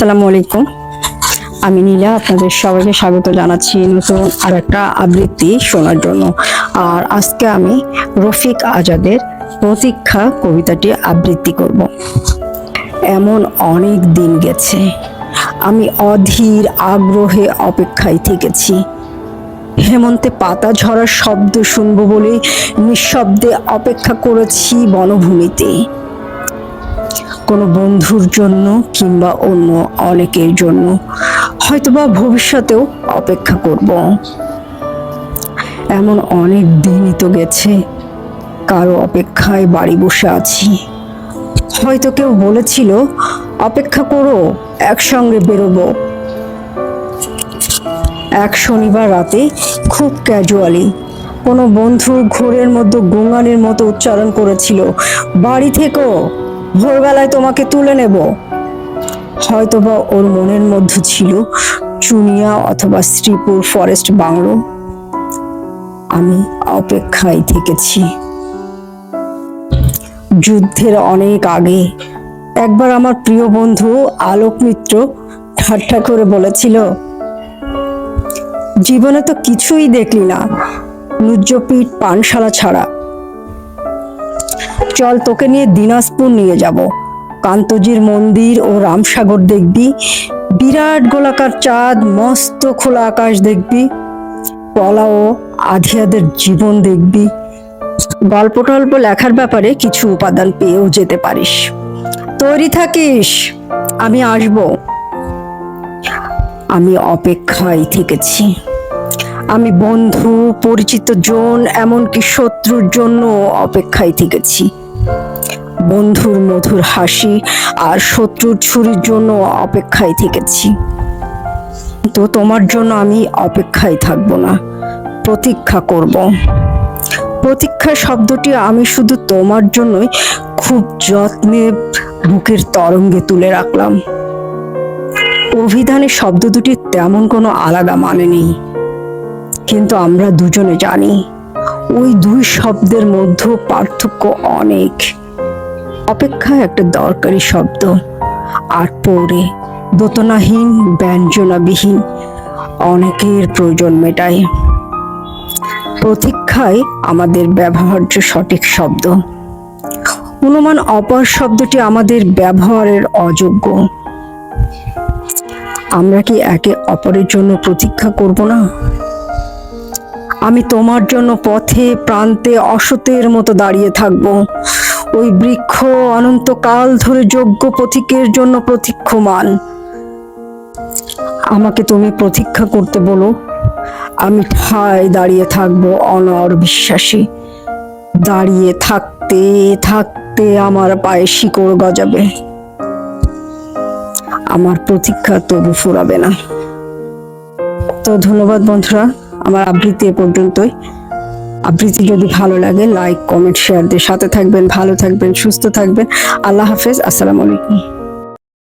আসসালামু আলাইকুম। আমি নীলা, আপনাদের সবাইকে স্বাগত জানাচ্ছি নতুন আর একটা আবৃত্তি শোনার জন্য। আর আজকে আমি রফিক আজাদের প্রতীক্ষা কবিতাটি আবৃত্তি করব। এমন অনেক দিন গেছে, আমি অধীর আগ্রহে অপেক্ষায় থেকেছি। হেমন্তে পাতা ঝরার শব্দ শুনব বলে নিঃশব্দে অপেক্ষা করেছি বনভূমিতে। কোনো বন্ধুর জন্য কিংবা অন্য অনেকের জন্য, হয়তোবা ভবিষ্যতেও অপেক্ষা করব। এমন অনেক দিনই তো গেছে, কারও অপেক্ষায় বাড়ি বসে আছি। হয়তো কেউ বলেছিল, অপেক্ষা করো, একসঙ্গে বেরোবো। এক শনিবার রাতে খুব ক্যাজুয়ালি কোনো বন্ধু ঘোরের মধ্যে গোঙানির মতো উচ্চারণ করেছিল, বাড়ি থেকেও ভোরবেলায় তোমাকে তুলে নেব। হয়তোবা ওর মনের মধ্যে ছিল চুনিয়া অথবা শ্রীপুর ফরেস্ট বাংলো। আমি অপেক্ষায় থেকেছি। যুদ্ধের অনেক আগে একবার আমার প্রিয় বন্ধু আলোক মিত্র ঠাট্টা করে বলেছিল, জীবনে তো কিছুই দেখলি না। নুজ্জপিঠ পানশালা ছাড়া চল তোকে নিয়ে দিনাজপুর নিয়ে যাব। কান্তজির মন্দির ও রামসাগর দেখবি। বিরাট গোলাকার চাঁদ, মস্ত খোলা আকাশ দেখবি। পলা ও আধিয়াদের জীবন দেখবি। গল্প টল্প লেখার ব্যাপারে কিছু উপাদান পেয়েও যেতে পারিস। তৈরি থাকিস। আমি আসব। আমি অপেক্ষায় থেকেছি। আমি বন্ধু, পরিচিত জন, এমনকি শত্রুর জন্য অপেক্ষায় থেকেছি। বন্ধুর মধুর হাসি আর শত্রুর ছুরির জন্য অপেক্ষায় থেকেছি। তো তোমার জন্য আমি অপেক্ষায় থাকব না, প্রতীক্ষা করব। প্রতীক্ষা শব্দটি আমি শুধু তোমার জন্যই খুব যত্নে বুকের তরঙ্গে তুলে রাখলাম। অভিধানে শব্দ দুটি তেমন কোনো আলাদা মানে নেই। কিন্তু আমরা দুজনে জানি ওই দুই শব্দের মধ্যে পার্থক্য অনেক। অপেক্ষা একটা দরকারি শব্দ। আর পরে দোতনাহীন, ব্যঞ্জনাবিহীন, অনেকের প্রয়োজন মেটায়। প্রতীক্ষায় আমাদের ব্যবহার্য সঠিক শব্দ। অনুমান অপর শব্দটি আমাদের ব্যবহারের অযোগ্য। আমরা কি একে অপরের জন্য প্রতীক্ষা করব না? আমি তোমার জন্য পথে, প্রান্তে, অসতের মতো দাঁড়িয়ে থাকব। ওই বৃক্ষ অনন্তকাল ধরে যোগ্য প্রতীকের জন্য প্রতীক্ষমান। আমাকে তুমি প্রতীক্ষা করতে বলো। আমি ঠায় দাঁড়িয়ে থাকব, অনর বিশ্বাসী। দাঁড়িয়ে থাকতে থাকতে আমার পায়ে শিকড় গজাবে। আমার প্রতীক্ষা তবু ফুরাবে না। তো ধন্যবাদ বন্ধুরা। আমার আবৃত্তি এ পর্যন্তই। আবৃত্তি যদি ভালো লাগে লাইক কমেন্ট শেয়ার দিয়ে সাথে থাকবেন, ভালো থাকবেন, সুস্থ থাকবেন। আল্লাহ হাফেজ, আসসালামু আলাইকুম।